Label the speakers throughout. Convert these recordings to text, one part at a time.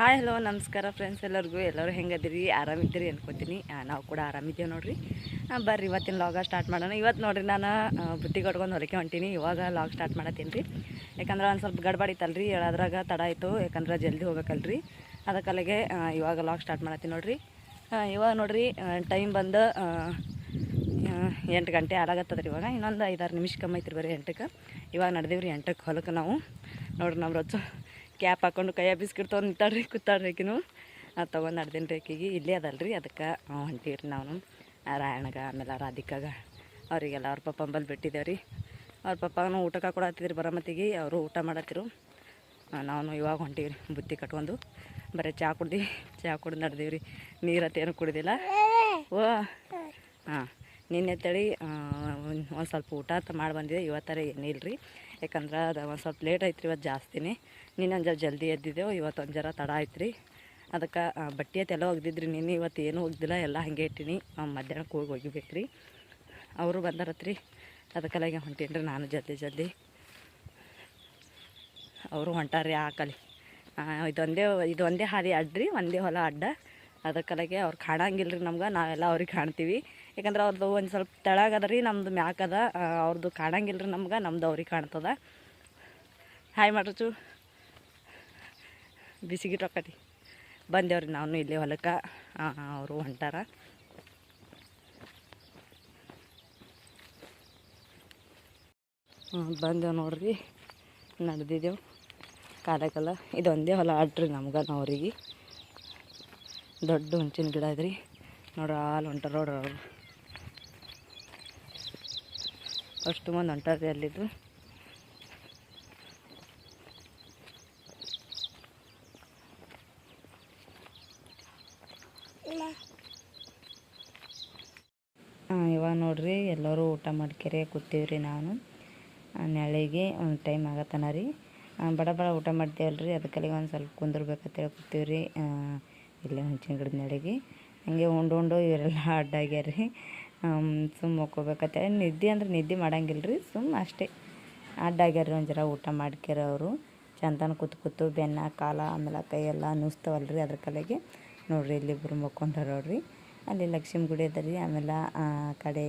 Speaker 1: Hi, hello, ನಮಸ್ಕಾರ friends ಎಲ್ಲರಿಗೂ. ಎಲ್ಲರೂ ಹೆಂಗದಿರಿ ಆರಾಮಿದ್ದೀರಿ ಅನ್ಕೋತೀನಿ. ನಾವು ಕೂಡ ಆರಾಮಿದ್ದೀವಿ ನೋಡಿರಿ. ಬರ್ರಿ, ಇವತ್ತಿನ ಲಾಗ ಸ್ಟಾರ್ಟ್ ಮಾಡೋಣ. ಇವತ್ತು ನೋಡಿರಿ ನಾನು ಬುತ್ತಿ ಕಟ್ಕೊಂಡು ಹೊರಕೆ ಹೊಂಟೀನಿ. ಇವಾಗ ಲಾಗ್ ಸ್ಟಾರ್ಟ್ ಮಾಡತ್ತೀನಿ ರೀ ಯಾಕಂದ್ರೆ ಒಂದು ಸ್ವಲ್ಪ ಗಡ್ಬಡಿ ಇತ್ತಲ್ರಿ. ಹೇಳೋದ್ರಾಗ ತಡ ಆಯಿತು. ಯಾಕಂದ್ರೆ ಜಲ್ದಿ ಹೋಗಬೇಕಲ್ರಿ. ಅದಕ್ಕಲ್ಲಿಗೆ ಇವಾಗ ಲಾಗ್ ಸ್ಟಾರ್ಟ್ ಮಾಡತ್ತೀನಿ ನೋಡಿರಿ. ಇವಾಗ ನೋಡಿರಿ ಟೈಮ್ ಬಂದು ಎಂಟು ಗಂಟೆ ಆಡಾಗತ್ತದ ರೀ ಇವಾಗ. ಇನ್ನೊಂದು ಐದಾರು ನಿಮಿಷ ಕಮ್ಮಿ ಐತ್ರಿ ಬರೀ ಎಂಟಕ್ಕೆ. ಇವಾಗ ನಡೆದೀವಿ ರೀ ಎಂಟಕ್ಕೆ ಹೊಲಕ್ಕೆ ನಾವು. ನೋಡ್ರಿ ನಮ್ಮ ರೊಚ್ಚು. ಕ್ಯಾಪ್ ಹಾಕೊಂಡು ಕೈಯ ಬಿಸ್ಕಿಟ್ ತೊಗೊಂಡು ನಿಂತಾಳ್ರಿ, ಕೂತಾಳ್ರಿ ಆಕಿನು ಅದು ತೊಗೊಂಡು ನಡ್ದೀನಿ ರೀ ಇಲ್ಲೇ ಅದಲ್ರಿ ಅದಕ್ಕೆ ಹೊಂಟೀರಿ ನಾವು ರಾಯಣಗ ಆಮೇಲೆ ರಾಧಿಕಾಗ. ಅವರಿಗೆಲ್ಲ ಅವ್ರ ಪಪ್ಪ ಅಂಬಲ್ಲಿ ಬಿಟ್ಟಿದ್ದೇವೆ ರೀ ಅವ್ರ ಪಪ್ಪನೂ ಊಟಕ್ಕೆ ಕೊಡತ್ತಿದ್ರು ಬರಮತ್ತಿಗೆ. ಅವರು ಊಟ ಮಾಡತ್ತಿರು. ನಾವು ಇವಾಗ ಹೊಂಟೀವಿ ರೀ ಬುತ್ತಿ ಕಟ್ಕೊಂಡು. ಬರೀ ಚಹಾ ಕುಡ್ದು ಚಹಾ ಕುಡ್ದು ನಡ್ದೀವಿ ರೀ ನೀರತ್ತೇನು ಕುಡ್ದಿಲ್ಲ. ಓ ಹಾಂ ನಿನ್ನೆ ತಳಿ ಒಂದು ಸ್ವಲ್ಪ ಊಟ ಅಂತ ಮಾಡಿ ಬಂದಿದೆ. ಇವತ್ತರ ಏನಿಲ್ಲ ರೀ ಯಾಕಂದ್ರೆ ಅದು ಒಂದು ಸ್ವಲ್ಪ ಲೇಟ್ ಐತ್ರಿ ಇವತ್ತು ಜಾಸ್ತಿನೇ. ನೀನು ಒಂದು ಜರ ಜಲ್ದಿ ಎದ್ದಿದ್ದೆವು ಇವತ್ತು ಒಂದು ಜರ ತಡ ಆಯ್ತು ರೀ ಅದಕ್ಕೆ ಬಟ್ಟೆ ಅದೆಲ್ಲ ಒಗ್ದಿದ್ರಿ ನೀನು ಇವತ್ತು ಏನೂ ಒಗ್ದಿಲ್ಲ, ಎಲ್ಲ ಹಾಗೆ ಇಟ್ಟಿನಿ. ಮಧ್ಯಾಹ್ನ ಮಧ್ಯಾಹ್ನಕ್ಕೆ ಹೋಗಿ ಒಗಿಬೇಕು ರೀ ಅವರು ಬಂದಾರತ್ರಿ. ಅದಕ್ಕೆಲ್ಲಾಗೆ ಹೊಂಟೀನಿ ರೀ ನಾನು ಜಲ್ದಿ ಜಲ್ದಿ. ಅವರು ಹೊಂಟಾರ್ರಿ ಆ ಕಲಿ. ಇದೊಂದೇ ಇದೊಂದೇ ಹಾದಿ ಅಡ್ಡ್ರಿ ಒಂದೇ ಹೊಲ ಅಡ್ಡ. ಅದಕ್ಕಲಾಗೆ ಅವ್ರು ಕಾಣಂಗಿಲ್ಲ ರೀ ನಮ್ಗೆ. ನಾವೆಲ್ಲ ಅವ್ರಿಗೆ ಕಾಣ್ತೀವಿ. ಯಾಕಂದ್ರೆ ಅವ್ರದ್ದು ಒಂದು ಸ್ವಲ್ಪ ತೆಳಗದ ರೀ ನಮ್ದು ಮ್ಯಾಕದ ಅವ್ರದ್ದು ಕಾಣಂಗಿಲ್ಲ ರೀ ನಮ್ಗೆ, ನಮ್ದು ಅವ್ರಿಗೆ ಕಾಣ್ತದ. ಹಾಯ್ ಮಾಡ್ರಚು ಬಿಸಿಗಿಟ್ಟು ಒಕ್ಕಟಿ ಬಂದೇವ್ರಿ ನಾವು ಇಲ್ಲಿ ಹೊಲಕ್ಕೆ. ಅವರು ಹೊಂಟಾರ. ಬಂದೇವು ನೋಡ್ರಿ. ನಡೆದಿದ್ದೆವು ಕಾಲಕಾಲ ಇದೊಂದೇ ಹೊಲ ಆಡ್ರಿ ನಮ್ಗೆ ಅವ್ರಿಗೆ ದೊಡ್ಡ ಹುಂಚಿನ ಗಿಡ ಇದ್ರಿ ನೋಡ್ರಿ, ಹಾಲು ಹೊಂಟಾರ ನೋಡ್ರಿ ಅವ್ರು. ಅಷ್ಟು ಮಂದಿ ಹೊಂಟಾರ್ರಿ ಅಲ್ಲಿದ್ದು. ಇವಾಗ ನೋಡ್ರಿ, ಎಲ್ಲರೂ ಊಟ ಮಾಡ್ಕೆರೆ ಕೂತೀವ್ರಿ ನಾನು. ನಾಳೆಗೆ ಒಂದು ಟೈಮ್ ಆಗತ್ತನ ರೀ. ಬಡ ಬಡ ಊಟ ಮಾಡ್ತೇವಲ್ರಿ ಅದಕ್ಕೆಲ್ಲ ಒಂದು ಸ್ವಲ್ಪ ಕುಂದಿರ್ಬೇಕಂತೇಳಿ ಕೂತೀವ್ರಿ. ಇಲ್ಲೇ ಹುಂಚಿನ ಗಿಡದ ನೆಳಿಗೆ. ಹಂಗೆ ಉಂಡು ಉಂಡು ಇವರೆಲ್ಲ ಅಡ್ಡಾಗ್ಯಾರ ಸುಮ್ಮ ಒಕ್ಕೋಬೇಕತ್ತೆ. ನಿದ್ದೆ ಅಂದ್ರೆ ನಿದ್ದೆ ಮಾಡಂಗಿಲ್ಲ ರೀ ಸುಮ್ಮ ಅಷ್ಟೇ. ಅಡ್ಡಾಗ್ಯಾರ ಒಂದು ಜರ ಊಟ ಮಾಡ್ಕ್ಯಾರ ಅವರು. ಚಂದನ ಕೂತು ಕೂತು ಬೆನ್ನ, ಕಾಲ ಆಮೇಲೆ ಕೈ ಎಲ್ಲ ರೀ ಅದ್ರ ಕಲೆಗೆ. ನೋಡ್ರಿ ಇಲ್ಲಿಬ್ಬರು ಮಕ್ಕೊಂಡಾರ ಅಲ್ಲಿ ಲಕ್ಷ್ಮೀ ಗುಡಿ ಅದ ರೀ ಆಮೇಲೆ ಆ, ಕಡೆ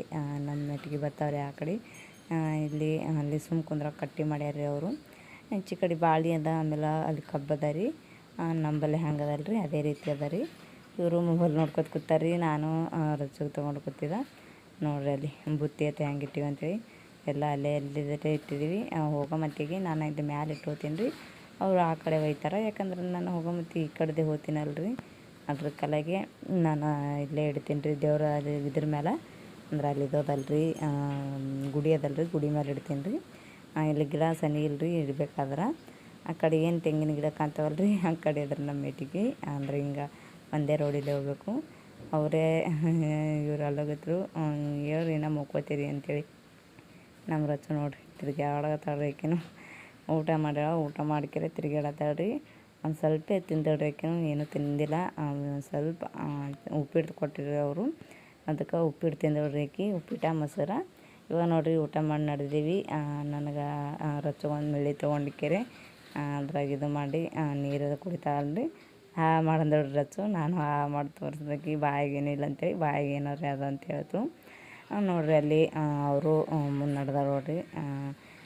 Speaker 1: ನಮ್ಮ ಮೆಟ್ಟಿಗೆ ಬರ್ತಾವ್ರಿ ಆ ಕಡೆ. ಇಲ್ಲಿ, ಅಲ್ಲಿ ಸುಮ್ ಕುಂದ್ರ ಕಟ್ಟಿ ಮಾಡ್ಯಾರ ಅವರು. ಹೆಂಚಿ ಕಡೆ ಬಾಳಿ ಅದ ಆಮೇಲೆ ಅಲ್ಲಿ ಕಬ್ಬದ ರೀ. ನಂಬಲ್ಲಿ ಹಂಗೆ ಅದಲ್ಲ ರೀ ಅದೇ ರೀತಿ ಅದ ರೀ. ಇವರು ಮೊಬೈಲ್ ನೋಡ್ಕೊತ ಕೂತಾರ್ರಿ, ನಾನು ರಚ್ಚಗೆ ತೊಗೊಂಡು ಕೂತಿದ್ದ. ನೋಡ್ರಿ ಅಲ್ಲಿ ಬುತ್ತಿ ಅತ್ತೆ ಹೆಂಗೆ ಇಟ್ಟಿವಿ ಅಂತೇಳಿ. ಎಲ್ಲ ಅಲ್ಲೇ ಎಲ್ಲಿದ್ರೆ ಇಟ್ಟಿದ್ದೀವಿ ಹೋಗೋ ಮತ್ತಿಗೆ ನಾನು ಇದು ಮ್ಯಾಲೆ ಇಟ್ಟು ರೀ. ಅವ್ರು ಆ ಕಡೆ ಒಯ್ತಾರೆ. ಯಾಕಂದ್ರೆ ನಾನು ಹೋಗೋ ಮತ್ತೆ ಈ ಕಡೆದೇ ಹೋಗ್ತೀನಲ್ರಿ ಅದ್ರ ಕಲೆಗೆ ನಾನು ಇಲ್ಲೇ ಇಡ್ತೀನಿ ರೀ. ದೇವ್ರ ಅದು ಇದ್ರ ಮೇಲೆ ಅಂದ್ರೆ ಅಲ್ಲಿ ಇದದಲ್ರಿ ಗುಡಿ ಅದಲ್ರಿ ಗುಡಿ ಮೇಲೆ ಇಡ್ತೀನಿ ರೀ. ಇಲ್ಲಿ ಗಿಡ ಸನಿ ಇಲ್ರಿ ಇಡಬೇಕಾದ್ರೆ ಆ ಕಡೆ ಏನು ತೆಂಗಿನ ಗಿಡ ಕಾಣ್ತಾವಲ್ರಿ ಆ ಕಡೆ ಅದ್ರ ನಮ್ಮ ಮೇಟಿಗೆ. ಅಂದ್ರೆ ಹಿಂಗೆ ಒಂದೇ ರೋಡಿಲ್ಲೇ ಹೋಗ್ಬೇಕು. ಅವರೇ, ಇವ್ರು ಅಲ್ಲೋಗಿದ್ರು ಹೇಳ್ರಿ ನಮ್ಮ ಮುಕ್ಕೋತೀರಿ ಅಂತೇಳಿ. ನಮ್ಮ ರಚ ನೋಡ್ರಿ ತಿರ್ಗ್ಯಾಡತ್ತಾಳ್ರಿ ಆಕೆನು ಊಟ ಮಾಡ್ಯಾಳ ಊಟ ಮಾಡ್ಕೆರೆ ತಿರ್ಗ್ಯಾಡತ್ತಾಳ್ರಿ ಒಂದು ಸ್ವಲ್ಪ ತಿಂದಳ್ರಿ ಆಕೆನು ಏನೂ ತಿಂದಿಲ್ಲ ಸ್ವಲ್ಪ ಉಪ್ಪಿಟ್ಟು ಕೊಟ್ಟಿರಿ ಅವರು ಅದಕ್ಕೆ ಉಪ್ಪಿಟ್ಟು ತಿಂದಳ್ರಿ ಆಕೆ ಉಪ್ಪಿಟ್ಟು ಮೊಸರು ಇವಾಗ ನೋಡಿರಿ ಊಟ ಮಾಡಿ ನಡೆದೀವಿ ನನಗೆ ರಚ್ಚಗೊಂದು ಮಿಳಿ ತೊಗೊಂಡಿಕ್ಕೆರೆ ಅದ್ರಾಗ ಇದು ಮಾಡಿ ನೀರು ಕುಡಿತಾಳ್ರಿ ಹಾ ಮಾಡಂದಳ್ರಿ ರಚ್ಚು ನಾನು ಆ ಮಾಡಿ ತೋರಿಸ್ದಕ್ಕೆ ಬಾಯಿಗೆ ಏನಿಲ್ಲ ಅಂತೇಳಿ ಬಾಯಿಗೆ ಏನಾರ ಅದ ಅಂತ ಹೇಳ್ತು. ಆ, ನೋಡ್ರಿ ಅಲ್ಲಿ ಅವರು ಮುಂದೆ ನಡೆದಾರ ನೋಡ್ರಿ.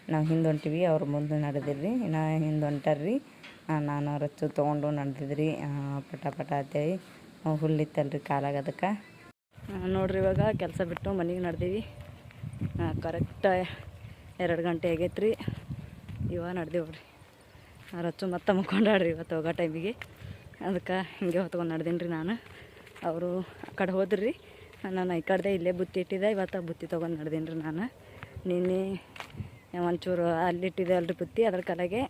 Speaker 1: ನಾವು ಹಿಂದೆ ಹೊಂಟಿವಿ ಅವ್ರು ಮುಂದೆ ನಡೆದಿರ್ರಿ. ಇನ್ನು ಹಿಂದೆ ಹೊಂಟಾರ್ರಿ. ಆ, ನಾನು ರಚ್ಚು ತೊಗೊಂಡು ನಡೆದಿದ್ರಿ ಪಟ ಪಟ ಅಂತೇಳಿ. ಹುಲ್ಲಿತ್ತಲ್ರಿ ಕಾಲಾಗ ಅದಕ್ಕೆ. ನೋಡ್ರಿ ಇವಾಗ ಕೆಲಸ ಬಿಟ್ಟು ಮನೆಗೆ ನಡೆದೀವಿ. ಕರೆಕ್ಟ್ ಎರಡು ಗಂಟೆ ಆಗೈತೆ ರೀ ಇವಾಗ ನಡೆದೇವ್ರಿ ರಚ್ಚು ಮತ್ತೆ ಮುಕ್ಕೊಂಡಾಡ್ರಿ ಇವತ್ತು ಹೋಗೋ ಟೈಮಿಗೆ ಅದಕ್ಕೆ ಹಿಂಗೆ ಹೊತ್ಕೊಂಡು ನಡೆದೀನಿ ರೀ ನಾನು. ಅವರು ಆ ಕಡೆ ಹೋದ್ರಿ. ನಾನು ಈ ಕಡೆದೆ ಇಲ್ಲೇ ಬುತ್ತಿ ಇಟ್ಟಿದ್ದೆ, ಇವತ್ತು ಬುತ್ತಿ ತೊಗೊಂಡು ನಡೆದೀನಿ ರೀ ನಾನು. ನಿನ್ನೆ ಒಂಚೂರು ಅಲ್ಲಿ ಇಟ್ಟಿದ್ದೆ ಅಲ್ರಿ ಬುತ್ತಿ, ಅದ್ರ ಕಲೆಗೆ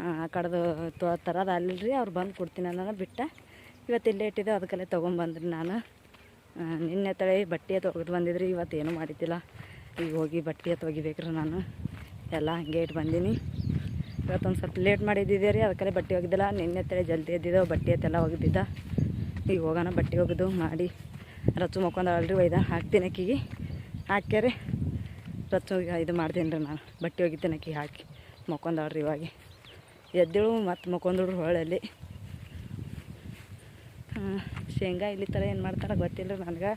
Speaker 1: ಆ ಕಡೆದು ತೋ, ತರೋದು ಅಲ್ಲಿಲ್ರಿ, ಅವ್ರು ಬಂದು ಕೊಡ್ತೀನಿ ಅನ್ನೋದು ಬಿಟ್ಟ. ಇವತ್ತು ಇಲ್ಲೇ ಇಟ್ಟಿದ್ದೆ ಅದಕ್ಕೆಲ್ಲ ತೊಗೊಂಬಂದ್ರಿ ನಾನು. ನಿನ್ನೆ ತಳೆ ಬಟ್ಟೆ ಒಗೆದು ಬಂದಿದ್ರಿ ಇವತ್ತು ಏನು ಮಾಡಿದ್ದಿಲ್ಲ. ಈಗ ಹೋಗಿ ಬಟ್ಟೆ ತೊಗಿಬೇಕ್ರಿ ನಾನು. ಎಲ್ಲ ಹಂಗೆ ಇಟ್ಟು ಬಂದೀನಿ. ಇವತ್ತೊಂದು ಸ್ವಲ್ಪ ಲೇಟ್ ಮಾಡಿದ್ದಿದ್ದೆ ರೀ ಅದಕ್ಕೆ ಬಟ್ಟೆ ಒಗೆದಿಲ್ಲ. ನಿನ್ನೆ ತಲೆ ಜಲ್ದಿ ಎದ್ದಿದ್ದೆವು ಬಟ್ಟೆ ಎತ್ತೆಲ್ಲ ಒಗೆದಿದ್ದ. ಈಗ ಹೋಗೋಣ, ಬಟ್ಟೆ ಒಗೆದು ಮಾಡಿ. ರಚ್ಚು ಮಕ್ಕೊಂದಳಲ್ರಿ ಒಯ್ದ, ಹಾಕ್ತೀನಿ ಅಕ್ಕಿಗೆ. ಹಾಕ್ಯಾರೆ ರಚ್ಚು ಇದು ಮಾಡ್ತೀನಿ ರೀ ನಾನು. ಬಟ್ಟೆ ಒಗಿತೀನಿ ಅಕ್ಕಿಗೆ ಹಾಕಿ. ಮಕ್ಕೊಂದಳ್ರಿ ಇವಾಗ. ಎದ್ದೇಳು ಮತ್ತು ಮಕ್ಕೊಂದಳ್ರಿ ಹೊಳಲ್ಲಿ.
Speaker 2: ಶೇಂಗಾ ಇಲ್ಲಿ ಥರ ಏನು ಮಾಡ್ತಾರೆ ಗೊತ್ತಿಲ್ಲ ನನಗೆ.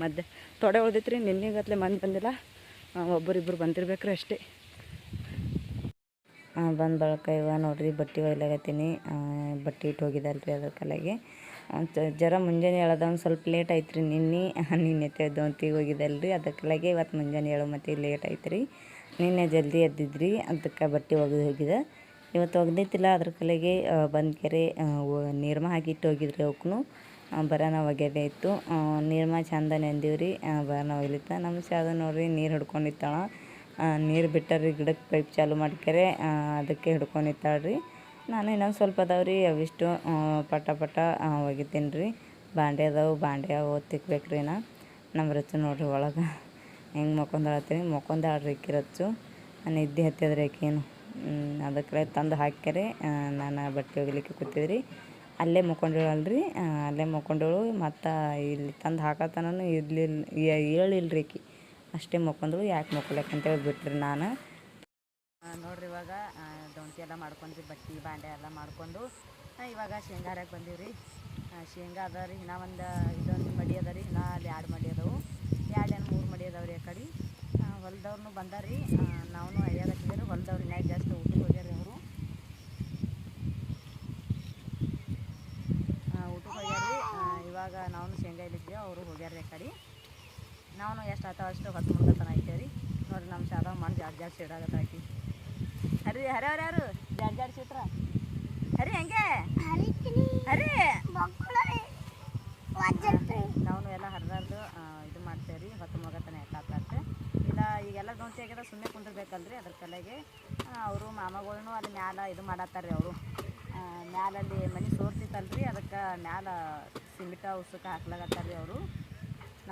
Speaker 2: ಮದ್ದೆ. ತೊಡೆ ಉಳ್ದೈತ್ರಿ, ನಿನ್ನೆಗತ್ಲೆ ಮಂದಿ ಬಂದಿಲ್ಲ. ಒಬ್ಬರಿಬ್ಬರು ಬಂದಿರ್ಬೇಕ್ರಿ ಅಷ್ಟೇ.
Speaker 1: ಬಂದ ಬಳಿಕ ಇವ ನೋಡ್ರಿ, ಬಟ್ಟೆ ಒಯ್ಲಾಗತ್ತೀನಿ ಬಟ್ಟೆ ಇಟ್ಟು ಹೋಗಿದ್ದಲ್ರಿ ಅದ್ರ ಕಲೆಗೆ. ಜರ ಮುಂಜಾನೆ ಹೇಳದ ಒಂದು ಸ್ವಲ್ಪ ಲೇಟ್ ಆಯ್ತು ರೀ ನಿನ್ನೆ ನಿನ್ನೆ ಹೋಗಿದಲ್ರಿ. ಹೋಗಿದ್ದಲ್ರಿ ಕಲೆಗೆ ಇವತ್ತು ಮುಂಜಾನೆ ಹೇಳೋ ಮತ್ತೆ ಲೇಟ್ ಆಯ್ತು ರೀ ನಿನ್ನೆ ಜಲ್ದಿ ಎದ್ದಿದ್ರಿ ಅದಕ್ಕೆ ಬಟ್ಟೆ ಒಗೆದು ಹೋಗಿದೆ. ಇವತ್ತು ಒಗ್ದೈತಿಲ್ಲ ಅದ್ರ ಕಲೆಗೆ ಬಂದು ಕೆರೆ ನೀರ್ಮ ಹಾಕಿಟ್ಟು ಹೋಗಿದ್ರಿ ಅವಕ್ಕೂ ಬರೋಣ ಒಗೆದೇ ಇತ್ತು. ನೀರ್ಮ ಚಂದ ನೆಂದೀವ್ರಿ ಬರೋಣ ಒಗ್ಲಿತ್ತ ನಮ್ಮ ಸಾದ ನೋಡ್ರಿ ನೀರು ಹಿಡ್ಕೊಂಡಿತ್ತಾಳ. ನೀರು ಬಿಟ್ಟರಿ ಗಿಡಕ್ಕೆ ಪೈಪ್ ಚಾಲು ಮಾಡ್ಕ್ಯಾರೆ ಅದಕ್ಕೆ ಹಿಡ್ಕೊಂಡು ರೀ ನಾನು ಇನ್ನೊಂದು ಸ್ವಲ್ಪ ಅದಾವ್ರಿ ಅವಿಷ್ಟು ಪಟ ಪಟ ಒಗಿತೀನಿ ರೀ. ಬಾಂಡೆ ಅದಾವು, ಬಾಂಡೆ ತಿಕ್ಬೇಕು ರೀ ನಾ. ನಮ್ಮ ರಚ್ಚು ನೋಡ್ರಿ ಒಳಗೆ. ಹೆಂಗೆ ಮಕ್ಕೊಂದಾಳತ್ತೀನಿ ಮಕ್ಕೊಂದಾಳ್ರಿ ಇಕ್ಕಿ ರಚ್ಚು. ನಿದ್ದೆ ಹತ್ತಿದ್ರಿ ಆಕೇನು ಅದಕ್ಕೆ ತಂದು ಹಾಕ್ಯಾರೆ ನಾನು ಬಟ್ಟೆ ಒಗಿಲಿಕ್ಕೆ ಕೂತಿದ್ರಿ. ಅಲ್ಲೇ ಮುಕ್ಕೊಂಡಿಳಲ್ರಿ ಅಲ್ಲೇ ಮಕ್ಕೊಂಡಿಳು. ಮತ್ತು ಇಲ್ಲಿ ತಂದು ಹಾಕತನೂ ಇರ್ಲಿಲ್ಲ ಹೇಳಿಲ್ರಿ ಆಕಿ ಅಷ್ಟೇ ಮುಕ್ಕೊಂಡಳು, ಯಾಕೆ ಮುಕ್ಕೊಳಕ್ಕೆ ಅಂತ ಬಿಟ್ರಿ ನಾನು.
Speaker 2: ನೋಡ್ರಿ ಇವಾಗ ದೊಂಟಿ ಎಲ್ಲ ಮಾಡ್ಕೊಂಡ್ರಿ ಬಟ್ಟೆ, ಬಾಂಡೆ ಎಲ್ಲ ಮಾಡ್ಕೊಂಡು. ಇವಾಗ ಶೇಂಗಾ ಹರಕ್ಕೆ ಬಂದೀವಿ ರೀ ಶೇಂಗಾ ಅದ ರೀ, ಇನ್ನೂ ಒಂದು ಇದೊಂದು ಮಡಿ ಅದ ರೀ, ಇನ್ನೂ ಅಲ್ಲಿ ಎರಡು ಮಡಿ ಅದಾವು. ಎರಡು ಏನು ಮೂರು ಮಡಿ ಅದಾವ ರೀ ಆ ಕಡೆ ಹೊಲ್ದವ್ರು ಬಂದಾರಿ ನಾವು ಅಯ್ಯಾಗತ್ತಿದ್ದೀರಿ ಹೊಲ್ದವ್ರು ಇನ್ನೂ ಜಾಸ್ತಿ ಊಟಕ್ಕೆ ಹೋಗ್ಯಾರ ಅವರು ಊಟಕ್ಕೆ ಹೋಗ್ಯಾರ ರೀ ಇವಾಗ ನಾವು ಶೇಂಗಾ ಇಲ್ಲಿದ್ದೀವಿ ಅವರು ಹೋಗ್ಯಾರ ರೀ ಆ ಕಡೆ ನಾವು ಎಷ್ಟು ಆತಾವ ಅಷ್ಟು ಹೊತ್ತು ಮುಂದತನ ಐತೆ ರೀ. ನೋಡ್ರಿ ನಮ್ಮ ಶಾದ ಮಣ್ಣು ಜಾಡ್ ಜಾಡ್ ಸಿಡಾಗತ್ತ ಹಾಕಿ ಹರಿ ಹರಿ ಅವ್ರು ಯಾರು? ಜಾಡ್ ಜಾಡ್ ಸಿಟ್ರ ಹರಿ ಹೆಂಗೆ? ಹರಿ? ನಾವು ಎಲ್ಲ ಹರಿದಾರ್ದು ಇದು ಮಾಡ್ತೇವೆ ರೀ ಹೊತ್ತು ಮುಗತನ ಯಾಕಾಗ್ತದೆ ಇಲ್ಲ ಈಗೆಲ್ಲ ದೋಂತಿ ಆಗ್ಯದ ಸುಮ್ಮನೆ ಕುಂದಿರ್ಬೇಕಲ್ರಿ ಅದ್ರ ಕಲೆಗೆ ಅವರು ಮಾಮಗಳೂ ಅಲ್ಲಿ ಮ್ಯಾಲ ಇದು ಮಾಡತ್ತಾರ ರೀ ಅವರು ಮ್ಯಾಲಲ್ಲಿ ಮನೆ ಸೋರ್ತಿತ್ತಲ್ರಿ ಅದಕ್ಕೆ ಮ್ಯಾಲ ಸಿಮಿಟ ಉಸುಕ ಹಾಕ್ಲಾಗತ್ತಾರ ರೀ ಅವರು.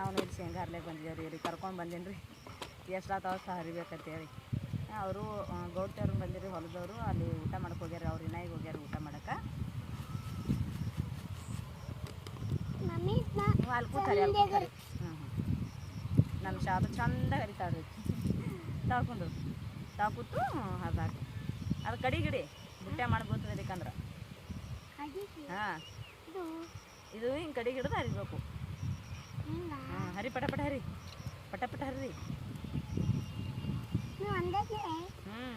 Speaker 2: ನಾವು ನೋಡಿ ಶೇಂಗಾ ಬಂದಿದ್ದೇವೆ ರೀ ಕರ್ಕೊಂಡು ಬಂದೀನಿ ರೀ ಎಷ್ಟಾತಾವ ಸಹ ಹರಿಬೇಕಂತೇಳಿ. ಅವರು ಗೌಡ್ತಿಯವ್ರು ಬಂದಿರಿ ಹೊಲದವರು ಅಲ್ಲಿ ಊಟ ಮಾಡಕ್ಕೆ ಹೋಗ್ಯಾರ ಅವ್ರು ಇನ್ನಾಗಿ ಹೋಗ್ಯಾರ ಊಟ ಮಾಡಕ್ಕೆ ನೀವು ಅಲ್ಲಿ ಕೂತಾರೆ ಹ್ಞೂ ಹ್ಞೂ ನಮ್ಮ ಶಾಪ ಚಂದ ಹರಿತಾವ್ರಿ ತಾವು ಕುಂದ್ರು. ತಾವು ಕೂತು ಅದು ಹಾಕಿ. ಅದು ಕಡಿ ಗಿಡಿ ಬುಟ್ಟೆ ಮಾಡ್ಬೋದು ಅದಕ್ಕಂದ್ರೆ. ಹಾಂ. ಇದು ಹಿಂಗೆ ಕಡಿ ಗಿಡದ ಹರಿಬೇಕು. ಹರಿ ಪಟ ಪಟ ಹರಿ. ಪಟ ಪಟ ಹರಿ. ಹ್ಞೂ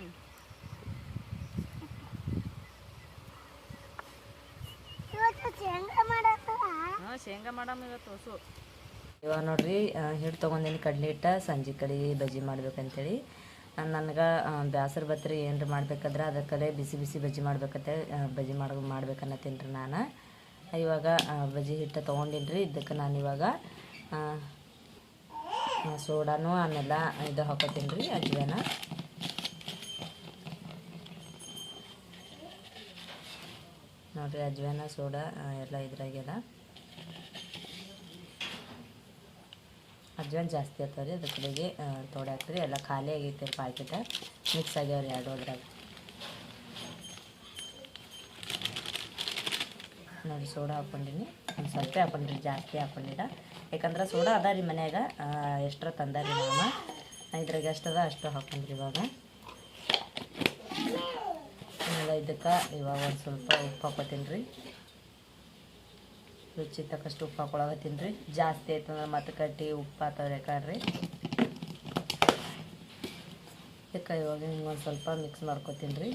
Speaker 2: ಹಾಂ ಶೇಂಗಾ ಮಾಡಮ್ಮ ಇವತ್ತು ಹೊಸು.
Speaker 1: ಇವಾಗ ನೋಡ್ರಿ ಹಿಟ್ಟು ತೊಗೊಂಡಿನಿ ಕಡ್ಲಿ ಹಿಟ್ಟ ಸಂಜೆ ಕಡೆ ಬಜ್ಜಿ ಮಾಡ್ಬೇಕಂತೇಳಿ. ನನಗೆ ಬ್ಯಾಸರ ಬತ್ರಿ ಏನ್ರ ಮಾಡ್ಬೇಕಾದ್ರೆ ಅದಕ್ಕಲ್ಲೇ ಬಿಸಿ ಬಿಸಿ ಬಜ್ಜಿ ಮಾಡ್ಬೇಕತ್ತೆ ಬಜ್ಜಿ ಮಾಡ ಮಾಡ್ಬೇಕನ್ನತ್ತೀನಿ ರೀ ನಾನು. ಇವಾಗ ಬಜ್ಜಿ ಹಿಟ್ಟು ತೊಗೊಂಡಿನಿ ರೀ ಇದಕ್ಕೆ ನಾನು ಇವಾಗ ಸೋಡಾನು, ಆಮೇಲೆ ಇದು ಹಾಕೋತೀನಿ ರೀ ಅಜ್ವಾನ ನೋಡ್ರಿ ಅಜ್ವಾನ ಸೋಡಾ ಎಲ್ಲ ಇದ್ರಾಗೆಲ್ಲ. ಅಜ್ವಾನ್ ಜಾಸ್ತಿ ಆಗ್ತಾವೆ ರೀ ಅದ್ರ ಕಡೆಗೆ ತೋಡೆ ಹಾಕ್ರಿ, ಎಲ್ಲ ಖಾಲಿ ಆಗೈತೆ ರೀ ಮಿಕ್ಸ್ ಆಗ್ಯಾವ ರೀ ಎರಡು ಅದ್ರಾಗ. ನೋಡಿ ಸೋಡಾ ಹಾಕೊಂಡಿನಿ. ಒಂದು ಸ್ವಲ್ಪ ಹಾಕೊಂಡ್ರಿ ಜಾಸ್ತಿ ಹಾಕ್ಕೊಂಡಿಲ್ಲ ಯಾಕಂದ್ರೆ ಸೋಡ ಅದ ರೀ ಮನ್ಯಾಗ. ಎಷ್ಟರ ತಂದ ರೀ ಮಾಮ ಇದ್ರಾಗ ಎಷ್ಟದ ಅಷ್ಟು ಹಾಕೊಂಡ್ರಿ ಇವಾಗ. ಇದಕ್ಕೆ ಇವಾಗ ಒಂದು ಸ್ವಲ್ಪ ಉಪ್ಪು ಹಾಕೋತೀನಿ ರೀ ರುಚಿ ತಕ್ಕಷ್ಟು ಉಪ್ಪು ಹಾಕೊಳಗತ್ತೀನಿ ರೀ ಜಾಸ್ತಿ ಆಯ್ತು ಅಂದ್ರೆ ಮತ್ತೆ ಕಟ್ಟಿ ಉಪ್ಪು ಹಾತವ್ರೆ ಕಾಡ್ರಿ ಇದಕ್ಕೆ ಇವಾಗ ಹಿಂಗೆ ಒಂದು ಸ್ವಲ್ಪ ಮಿಕ್ಸ್ ಮಾಡ್ಕೊತೀನಿ ರೀ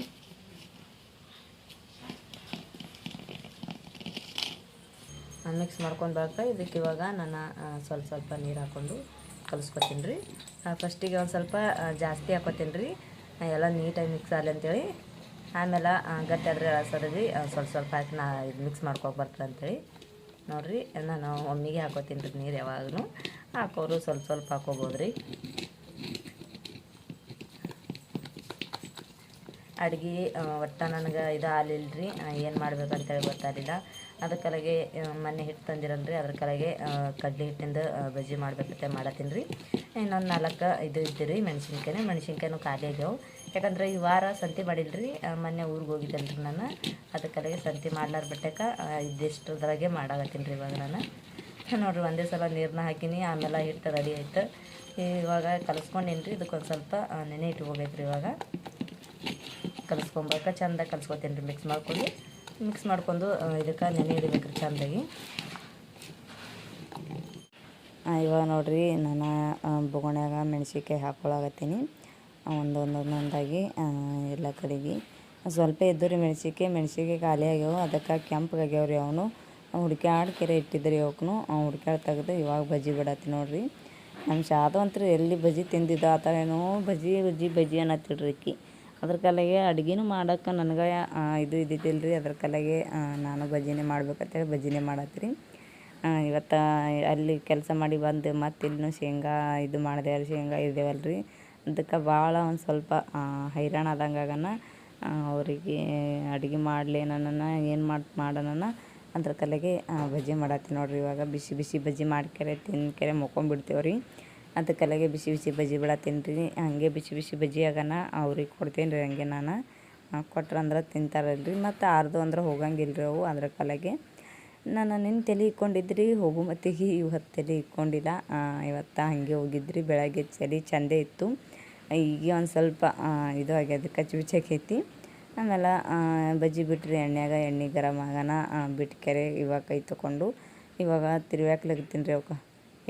Speaker 1: ಮಿಕ್ಸ್ ಮಾಡ್ಕೊಂಡು ಬರ್ತಾ, ಇದಕ್ಕೆ ಇವಾಗ ನಾನು ಸ್ವಲ್ಪ ಸ್ವಲ್ಪ ನೀರು ಹಾಕ್ಕೊಂಡು ಕಲಿಸ್ಕೊತೀನಿ ರೀ. ಫಸ್ಟಿಗೆ ಒಂದು ಸ್ವಲ್ಪ ಜಾಸ್ತಿ ಹಾಕೋತೀನಿ ರೀ. ಎಲ್ಲ ನೀಟಾಗಿ ಮಿಕ್ಸ್ ಆಗಲಿ ಅಂತೇಳಿ. ಆಮೇಲೆ ಗಟ್ಟಿಯಾದ್ರೆ ಸರದಿ ಸ್ವಲ್ಪ ಸ್ವಲ್ಪ ಹಾಕಿ ನಾ ಇದು ಮಿಕ್ಸ್ ಮಾಡ್ಕೊಕ್ ಬರ್ತಾರೆ ಅಂತೇಳಿ. ನೋಡಿರಿ ನಾನು ಒಮ್ಮಿಗೆ ಹಾಕೋತೀನಿ ರೀ ನೀರು ಯಾವಾಗಲೂ. ಹಾಕೋರು ಸ್ವಲ್ಪ ಸ್ವಲ್ಪ ಹಾಕೋಬೋದು ರೀ. ಅಡ್ಗೆ ಒಟ್ಟು ನನಗೆ ಇದು ಆಗಲಿಲ್ಲ ರೀ ಏನು ಮಾಡ್ಬೇಕಂತೇಳಿ ಗೊತ್ತಾಗಲಿಲ್ಲ. ಅದ್ರ ಕಲೆಗೆ ಮೊನ್ನೆ ಹಿಟ್ಟು ತಂದಿರಲ್ರಿ. ಅದ್ರ ಕಲೆಗೆ ಕಡ್ಲೆ ಹಿಟ್ಟಿಂದ ಬಜ್ಜಿ ಮಾಡ್ಬೇಕಂತ ಮಾಡತ್ತೀನಿ ರೀ. ಇನ್ನೊಂದು ನಾಲ್ಕು ಇದು ಇದ್ದೀರಿ ಮೆಣಸಿನ್ಕಾಯಿ ಮೆಣಸಿನ್ಕಾಯಿನೂ ಖಾಲಿ ಆಗ್ಯಾವು. ಯಾಕಂದ್ರೆ ಈ ವಾರ ಸಂತೆ ಮಾಡಿಲ್ಲ ರೀ ಮೊನ್ನೆ ಊರಿಗೆ ಹೋಗಿದ್ದಲ್ರಿ ನಾನು. ಅದ್ರ ಕಲೆಗೆ ಸಂತೆ ಮಾಡ್ಲಾರ ಬಿಟ್ಟಕ್ಕೆ ಇದಿಷ್ಟದ್ರಾಗೆ ಮಾಡಾಕತ್ತೀನಿ ರೀ ಇವಾಗ ನಾನು. ನೋಡಿರಿ, ಒಂದೇ ಸಲ ನೀರನ್ನ ಹಾಕಿನಿ, ಆಮೇಲೆ ಹಿಟ್ಟು ರೆಡಿ ಆಯ್ತು. ಇವಾಗ ಕಲಿಸ್ಕೊಂಡೀನಿ ರೀ ಇದಕ್ಕೊಂದು ಸ್ವಲ್ಪ ನೆನೆ ಇಟ್ಕೋಬೇಕು ರೀ ಇವಾಗ. ಕಲಿಸ್ಕೊಂಬಾಕ ಚಂದ ಕಲಿಸ್ಕೊತೀನಿ ರೀ ಮಿಕ್ಸ್ ಮಾಡ್ಕೊಂಡು. ಮಿಕ್ಸ್ ಮಾಡ್ಕೊಂಡು ಇದಕ್ಕೆ ನೆನೆ ಇಡಬೇಕ್ರಿ ಚಂದಾಗಿ. ಇವಾಗ ನೋಡಿರಿ ನಾನು ಬೊಗಣ್ಯಾಗ ಮೆಣ್ಸಿನ್ಕಾಯಿ ಹಾಕೊಳಕತ್ತೀನಿ. ಒಂದೊಂದೊಂದೊಂದಾಗಿ ಎಲ್ಲ ಕಡೆಗೆ. ಸ್ವಲ್ಪ ಇದ್ದು ರೀ ಮೆಣ್ಸಿನ್ಕಾಯಿ ಮೆಣ್ಸಿನ್ಕಾಯಿ ಖಾಲಿ ಆಗ್ಯಾವ, ಅದಕ್ಕೆ ಕೆಂಪಗಾಗ್ಯಾವ ರೀ ಅವನು. ಹುಡ್ಕ್ಯಾಡ್ ಕೆರೆ ಇಟ್ಟಿದ್ರಿ ಅವಕ್ಕೂ ಹುಡ್ಕ್ಯಾಡ್ ತೆಗೆದು ಇವಾಗ ಬಜ್ಜಿ ಬಿಡತ್ತಿ ನೋಡಿರಿ. ನಮ್ಮ ಶಾದು ಎಲ್ಲಿ ಬಜ್ಜಿ ತಿಂದಿದ್ದ ಆ ಥರ ಏನೋ ಬಜ್ಜಿ ಬಜ್ಜಿ ಬಜ್ಜಿ ಅನ್ನತ್ತಿಡ್ರಿ ಆಕಿ ಅದ್ರ ಕಲೆಗೆ ಅಡುಗೆನೂ ಮಾಡೋಕೆ ನನಗೆ ಇದು ಇದ್ದಿದ್ದಿಲ್ಲ ರೀ ಅದ್ರ ಕಲೆಗೆ ನಾನು ಭಜನೆ ಮಾಡ್ಬೇಕಂತೇಳಿ ಮಾಡತ್ತೆ ರೀ ಇವತ್ತು ಅಲ್ಲಿ ಕೆಲಸ ಮಾಡಿ ಬಂದು ಮತ್ತೆ ಇಲ್ಲೂ ಶೇಂಗಾ ಇದು ಮಾಡಿದೆ ಶೇಂಗಾ ಇದ್ದೇವಲ್ಲ ರೀ ಅದಕ್ಕೆ ಭಾಳ ಒಂದು ಸ್ವಲ್ಪ ಹೈರಾಣ ಆದಂಗೆ ಆಗನ. ಅವರಿಗೆ ಅಡುಗೆ ಮಾಡಲಿ ನನ್ನ ಏನು ಮಾಡಿ ಮಾಡೋಣ ಅದ್ರ ಕಲೆಗೆ ಬಜ್ಜಿ ಮಾಡತ್ತೀನಿ ನೋಡ್ರಿ ಇವಾಗ. ಬಿಸಿ ಬಿಸಿ ಬಜ್ಜಿ ಮಾಡ್ಕೆರೆ ತಿನ್ಕೆರೆ ಮುಕ್ಕೊಂಬಿಡ್ತೇವೆ ರೀ ಅದ್ರ ಕಲೆಗೆ ಬಿಸಿ ಬಿಸಿ ಬಜ್ಜಿ ಬಿಡತ್ತೀನಿ ರೀ ಹಂಗೆ ಬಿಸಿ ಬಿಸಿ ಬಜ್ಜಿ ಆಗೋಣ ಅವ್ರಿಗೆ ಕೊಡ್ತೀನಿ ರೀ ಹಂಗೆ ನಾನು. ಕೊಟ್ರಂದ್ರೆ ತಿಂತಾರಲ್ರಿ. ಮತ್ತು ಆರ್ದು ಅಂದ್ರೆ ಹೋಗಂಗಿಲ್ಲ ರೀ ಅವು ಅದ್ರ ಕಲೆಗೆ. ನಾನು ನಿನ್ನ ತಲೆ ಇಕ್ಕೊಂಡಿದ್ರಿ, ಹೋಗು ಮತ್ತಿಗೆ ಇವತ್ತು ತಲೆ ಇಕ್ಕೊಂಡಿಲ್ಲ. ಇವತ್ತು ಹಾಗೆ ಹೋಗಿದ್ರಿ, ಬೆಳಗ್ಗೆ ಚಳಿ ಚಂದೇ ಇತ್ತು. ಈಗ ಒಂದು ಸ್ವಲ್ಪ ಇದು ಆಗ್ಯದ ಕಚ್ಚಿ ಬಿಚ್ಚಿ ಹಾಕೈತಿ ಆಮೇಲೆ ಬಜ್ಜಿ ಬಿಟ್ರಿ, ಎಣ್ಣೆಯಾಗ ಎಣ್ಣೆ ಗರಮ್ ಆಗೋಣ ಬಿಟ್ಟು ಕೆರೆ ಇವಾಗ ಕೈ ತೊಗೊಂಡು ಇವಾಗ ತಿರ್ವ್ಯಾಕ್ಲಾಗತ್ತೀನಿ ರೀ ಅವಕ್ಕೆ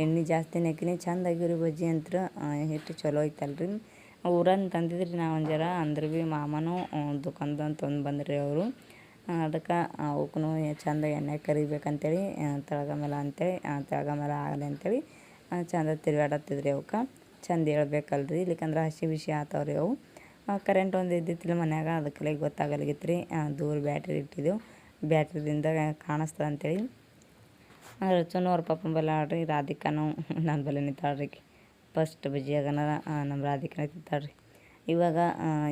Speaker 1: ಎಣ್ಣೆ ಜಾಸ್ತಿ ಹಾಕಿನಿ. ಚಂದ ಆಗಿರಿ ಬಜ್ಜಿ ಅಂತ ಹಿಟ್ಟು ಚಲೋ ಐತಲ್ರಿ. ಊರನ್ನ ತಂದಿದ್ರಿ ನಾವು ಒಂದು ಜರ. ಅಂದ್ರೆ ಭೀ ಮಾಮನೂ ದುಕಾನ್ದಂದು ತಂದು ಬಂದ್ರಿ ಅವರು. ಅದಕ್ಕೆ ಅವಕ್ಕೂ ಚಂದ ಎಣ್ಣೆ ಕರಿಬೇಕಂತೇಳಿ ತಳಗ ಮೇಲೆ ಅಂತೇಳಿ ತಳಗ ಮೇಲೆ ಆಗಲಿ ಅಂತೇಳಿ ಚಂದ ತಿರ್ಗಾಡತ್ತಿದ್ರಿ ಅವಕ್ಕೆ ಚಂದ ಹೇಳ್ಬೇಕಲ್ರಿ. ಇಲ್ಲಿಕಂದ್ರೆ ಹಸಿ ಬಿಸಿ ಆತಾವ್ರಿ ಅವು. ಕರೆಂಟ್ ಒಂದು ಇದ್ದಿತ್ತಿಲ್ಲ ಮನ್ಯಾಗ ಅದಕ್ಕೆ ಗೊತ್ತಾಗಲ್ಗಿತ್ತು ರೀ ದೂರ ಬ್ಯಾಟ್ರಿ ಇಟ್ಟಿದ್ದೆವು ಬ್ಯಾಟ್ರಿದಿಂದ ಕಾಣಿಸ್ತದೆ ಅಂತೇಳಿ ರಚನು ಅವ್ರ ಪಾಪನ ಬಲ್ಲ ಆಡ್ರಿ, ರಾಧಿಕಾನು ನನ್ನ ಬಲ್ಲ ನಿಂತಾಳ್ರಿ ಫಸ್ಟ್ ಆಗನ ನಮ್ಮ ರಾಧಿಕಾನ ತಿಂತಾಳ್ರಿ. ಇವಾಗ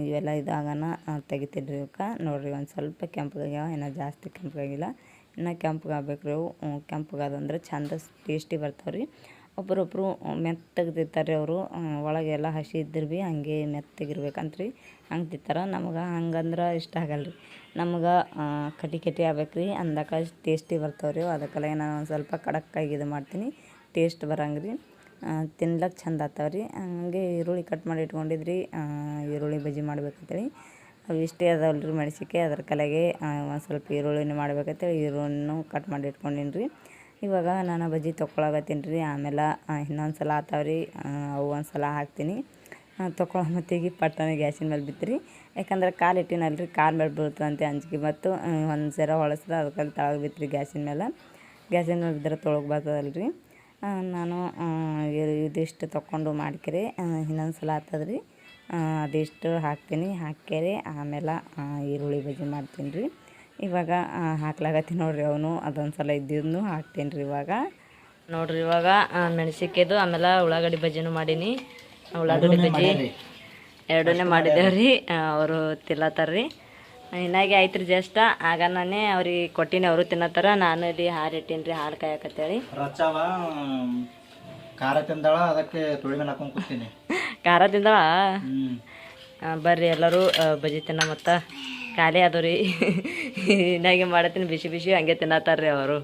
Speaker 1: ಇವೆಲ್ಲ ಇದಾಗನ ತೆಗಿತೀನಿ ರೀ ಇವಕ್ಕೆ. ನೋಡ್ರಿ ಒಂದು ಸ್ವಲ್ಪ ಕೆಂಪಗಾಗ್ಯಾವ, ಇನ್ನೂ ಜಾಸ್ತಿ ಕೆಂಪಗಾಗಿಲ್ಲ. ಇನ್ನು ಕೆಂಪಗಾಗ್ಬೇಕು ರೀ ಅವು ಕೆಂಪಗಾದಂದ್ರೆ ಚಂದ ಟೇಸ್ಟಿ ಬರ್ತಾವೆ ರೀ ಒಬ್ಬರೊಬ್ಬರು ಮೆತ್ತಗೆ ತಿಂತಾರೆ ಅವರು. ಒಳಗೆ ಎಲ್ಲ ಹಸಿ ಇದ್ದರು ಭೀ ಹಂಗೆ ಮೆತ್ತಗಿರ್ಬೇಕಂತ್ರಿ. ಹಂಗೆ ತಿಂತಾರೆ. ನಮ್ಗೆ ಹಂಗಂದ್ರೆ ಇಷ್ಟ ಆಗಲ್ಲ ರೀ ನಮ್ಗೆ ಕಟಿ ಕಟಿ ಆಗ್ಬೇಕು ರೀ ಅಂದಕ್ಕೆ ಟೇಸ್ಟಿ ಬರ್ತಾವೆ ರೀ ಅದಕ್ಕೆಲ್ಲ ನಾನು ಒಂದು ಸ್ವಲ್ಪ ಕಡಕ್ಕಾಗಿ ಇದು ಮಾಡ್ತೀನಿ. ಟೇಸ್ಟ್ ಬರಂಗೆ ರೀ ತಿನ್ಲಕ್ಕೆ ಚಂದ ಆಗ್ತಾವೆ ರೀ ಹಂಗೆ ಈರುಳ್ಳಿ ಕಟ್ ಮಾಡಿ ಇಟ್ಕೊಂಡಿದ್ರಿ. ಈರುಳ್ಳಿ ಬಜ್ಜಿ ಮಾಡ್ಬೇಕಂತೇಳಿ. ಅವು ಇಷ್ಟೇ ಅದಾವಲ್ಲ ರೀ ಮೆಣಸಿಕೆ ಅದ್ರ ಕಲೆಗೆ ಒಂದು ಸ್ವಲ್ಪ ಈರುಳ್ಳಿನ ಮಾಡ್ಬೇಕಂತೇಳಿ. ಈರುಳ್ಳಿನೂ ಕಟ್ ಮಾಡಿ ಇಟ್ಕೊಂಡೀನಿ ರೀ ಇವಾಗ ನಾನು ಬಜ್ಜಿ ತೊಗೊಳಕತ್ತೀನಿ ರೀ. ಆಮೇಲೆ ಇನ್ನೊಂದು ಸಲ ಆತಾವ ರೀ ಅವು ಒಂದು ಸಲ ಹಾಕ್ತೀನಿ ತೊಗೊಳೋ ಮತ್ತಿಗೆ ಪಟ್ಟನೆ ಗ್ಯಾಸಿನ ಮೇಲೆ ಬಿತ್ತು ರೀ ಯಾಕಂದ್ರೆ ಕಾಲು ಇಟ್ಟಿನಲ್ಲ ರೀ ಕಾಲು ಮೇಲೆ ಬೀಳ್ತದಂತೆ ಅಂಜಿಕೆ. ಮತ್ತು ಒಂದು ಸರ ಹೊಳಸ್ದ ಅದಕ್ಕೆ ತಳಗೆ ಬಿತ್ತು ರೀ ಗ್ಯಾಸಿನ ಮೇಲೆ. ಗ್ಯಾಸಿನ ಮೇಲೆ ಬಿದ್ದರೆ ತೊಳಗೆ ಬರ್ತದಲ್ಲ ರೀ ನಾನು ಇದಿಷ್ಟು ತೊಗೊಂಡು ಮಾಡ್ಕೆರೆ. ಇನ್ನೊಂದು ಸಲ ಆಗ್ತದೆ ರೀ ಅದಿಷ್ಟು ಹಾಕ್ತೀನಿ. ಹಾಕ್ಯಾರೆ ಆಮೇಲೆ ಈರುಳ್ಳಿ ಬಜ್ಜಿ ಮಾಡ್ತೀನಿ ರೀ. ಇವಾಗ ಹಾಕ್ಲಾಗತ್ತಿ ನೋಡ್ರಿ ಅವನು. ಅದೊಂದು ಸಲ ಇದ್ದಿದ್ನು ಹಾಕ್ತೇನೆ ರೀ ಇವಾಗ. ನೋಡ್ರಿ ಇವಾಗ ಮೆಣಸಿಕೆದು ಆಮೇಲೆ ಉಳ್ಳಾಗಡ್ಡಿ ಬಜ್ಜಿನೂ ಮಾಡೀನಿ. ಉಳ್ಳಾಗಡ್ಡಿ ಬಜ್ಜಿ ಎರಡನ್ನೇ ಮಾಡಿದ್ದೇವೆ ರೀ. ಅವರು ತಿಲ್ಲತ್ತಾರ್ರಿ ರೀ. ಇನ್ನಾಗೆ ಆಯ್ತು ರೀ ಜಸ್ಟ್ ಆಗ ನಾನೇ ಅವ್ರಿಗೆ ಕೊಟ್ಟಿನಿ ಅವರು ತಿನ್ನತ್ತಾರ. ನಾನು ಇಲ್ಲಿ ಹಾಲು ಇಟ್ಟೀನಿ ರೀ ಹಾಲು ಕಾಯಕತ್ತೇಳಿ.
Speaker 3: ರಚಾವ ಖಾರ ತಿಂದಾಳ ಅದಕ್ಕೆ ತುಳಿ ಮೇಲೆ ಹಾಕೊಂಡ್ ಕೂತೀನಿ.
Speaker 1: ಖಾರ ತಿಂದಳ? ಬರ್ರಿ ಎಲ್ಲರೂ ಬಜ್ಜಿ ತಿನ್ನ ಮತ್ತು. ಖಾಲಿ ಅದು ರೀ ಇನ್ನಾಗೆ ಮಾಡತ್ತೀನಿ ಬಿಸಿ ಬಿಸಿ ಹಂಗೆ ತಿನ್ನತ್ತಾರ ರೀ ಅವರು